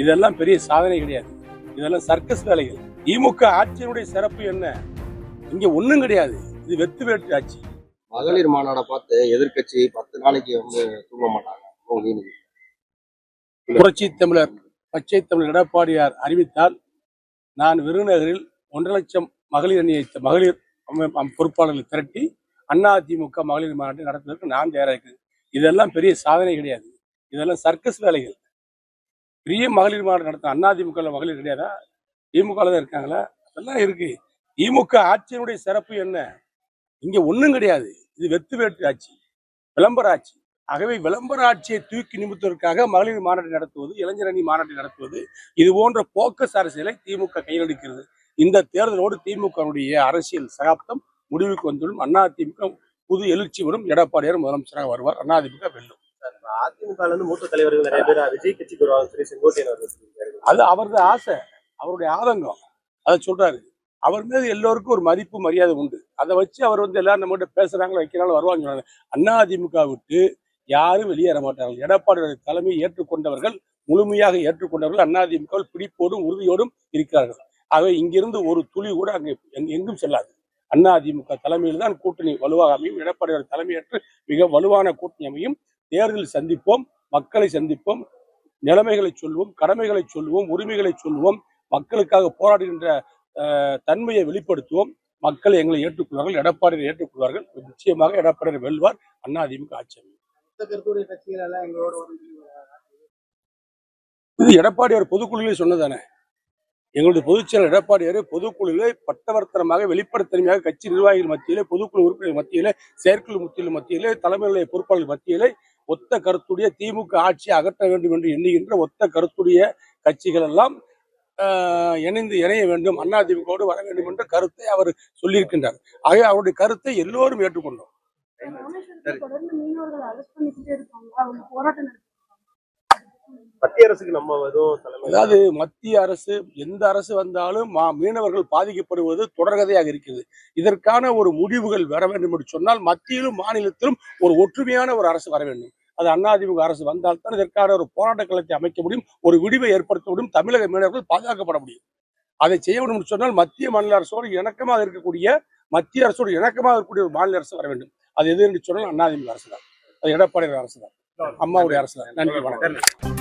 இதெல்லாம் பெரிய சாதனை கிடையாது. இதெல்லாம் சர்க்கஸ் வேலைகள். திமுக ஆட்சியினுடைய சிறப்பு என்ன? இங்க ஒண்ணும் கிடையாது. இது வெத்து வேட்டு ஆட்சி. மகளிர் மாநாடை பார்த்து எதிர்க்கட்சி பத்து நாளைக்கு வந்து தூங்க மாட்டாங்க. புரட்சி தமிழர் பச்சை தமிழர் எடப்பாடியார் அறிவித்தால் நான் விருதுநகரில் ஒன்றரை லட்சம் மகளிர் அணியை மகளிர் பொறுப்பாளர்களை திரட்டி அண்ணா திமுக மகளிர் மாநாட்டை நடத்துவதற்கு நான் தயாராக இருக்கிறேன். இதெல்லாம் பெரிய சாதனை கிடையாது. இதெல்லாம் சர்க்கஸ் வேலைகள். பெரிய மகளிர் மாநாடு நடத்த அண்ணா திமுக மகளிர் கிடையாதா? திமுக தான் இருக்காங்களா? அதெல்லாம் இருக்கு. திமுக ஆட்சியினுடைய சிறப்பு என்ன? இங்க ஒண்ணும் கிடையாது. இது வெத்து வேட்டு ஆட்சி விளம்பர ஆட்சி. ஆகவே விளம்பர ஆட்சியை தூக்கி நிமித்துவதற்காக மகளிர் மாநாட்டை நடத்துவது இளைஞரணி மாநாட்டை நடத்துவது இது போன்ற போக்கஸ் அரசியலை திமுக கையில் எடுக்கிறது இந்த தேர்தலோடு திமுகவுடைய அரசியல் சகாப்தம் முடிவுக்கு வந்துவிடும். அண்ணா திமுக புது எழுச்சி வரும். எடப்பாடியார் முதலமைச்சராக வருவார். அண்ணா திமுக வெல்லும். அதிமுக இருந்து மூத்த தலைவர்கள் நிறைய பேர் விஜய் கட்சிக்கு வருவாங்க சொல்லி செங்கோட்டையன் அவர்கள் அது அவரது ஆசை அவருடைய ஆதங்கம். அதை சொல்றாரு. அவர் மீது எல்லோருக்கும் ஒரு மதிப்பு மரியாதை உண்டு. அதை வச்சு அவர் வந்து எல்லாரும் நம்மகிட்ட பேசுறாங்களோ வைக்கிறாங்களோ வருவாங்க சொல்றாங்க. அண்ணா திமுக விட்டு யாரும் வெளியேற மாட்டார்கள். எடப்பாடியுடைய தலைமையை ஏற்றுக்கொண்டவர்கள் முழுமையாக ஏற்றுக்கொண்டவர்கள் அண்ணா திமுக பிடிப்போடும் உறுதியோடும் இருக்கிறார்கள். ஆகவே இங்கிருந்து ஒரு துளி கூட அங்கே எங்க- எங்கும் செல்லாது. அண்ணா திமுக தலைமையில் தான் கூட்டணி வலுவாக அமையும். எடப்பாடியோட தலைமையேற்று மிக வலுவான கூட்டணி அமையும். தேர்தலில் சந்திப்போம் மக்களை சந்திப்போம் நிலைமைகளை சொல்வோம் கடமைகளை சொல்வோம் உரிமைகளை சொல்வோம் மக்களுக்காக போராடுகின்ற தன்மையை வெளிப்படுத்துவோம். மக்கள் எங்களை ஏற்றுக்கொள்வார்கள் எடப்பாடியை ஏற்றுக்கொள்வார்கள். நிச்சயமாக எடப்பாடியை வெல்வார். அண்ணா திமுக ஆட்சி இது எடப்பாடியார் பொதுக்குழுவிலே சொன்னதானே? எங்களுடைய பொதுச்செயலர் எடப்பாடியார் பொதுக்குழுவிலே பட்டவர்த்தனமாக வெளிப்படைத்தன்மையாக கட்சி நிர்வாகிகள் மத்தியிலே பொதுக்குழு உறுப்பினர் மத்தியிலே செயற்குழு மத்தியில் மத்தியிலே தலைமை நிலைய பொறுப்பாளர்கள் மத்தியிலே ஒத்த கருத்துடைய திமுக ஆட்சியை அகற்ற வேண்டும் என்று எண்ணுகின்ற ஒத்த கருத்துடைய கட்சிகள் எல்லாம் இணைந்து இணைய வேண்டும் அண்ணா திமுகவோடு வர வேண்டும் என்ற கருத்தை அவர் சொல்லியிருக்கின்றார். ஆகவே அவருடைய கருத்தை எல்லோரும் ஏற்றுக்கொண்டோம். மத்திய அரசுக்கு நம்ம எதுவும் தலைமை அதாவது மத்திய அரசு எந்த அரசு வந்தாலும் மா- மீனவர்கள் பாதிக்கப்படுவது தொடர்கதையாக இருக்கிறது. இதற்கான ஒரு முடிவுகள் வர வேண்டும் என்று சொன்னால் மத்தியிலும் மாநிலத்திலும் ஒரு ஒற்றுமையான ஒரு அரசு வர வேண்டும். அது அதிமுக அரசு வந்தால்தான் இதற்கான ஒரு போராட்ட களத்தை அமைக்க முடியும் ஒரு விடிவை ஏற்படுத்த முடியும் தமிழக மீனவர்கள் பாதுகாக்கப்பட முடியும். அதை செய்ய வேண்டும் சொன்னால் மத்திய மாநில அரசோடு இணக்கமாக இருக்கக்கூடிய மத்திய அரசோடு இணக்கமாக இருக்கக்கூடிய ஒரு மாநில அரசு வர வேண்டும். அது எது என்று சொன்னால் அதிமுக அரசு தான் அது எடப்பாடி அரசு தான் அம்மாவுடைய அரசு தான் நன்றி வணக்கம்.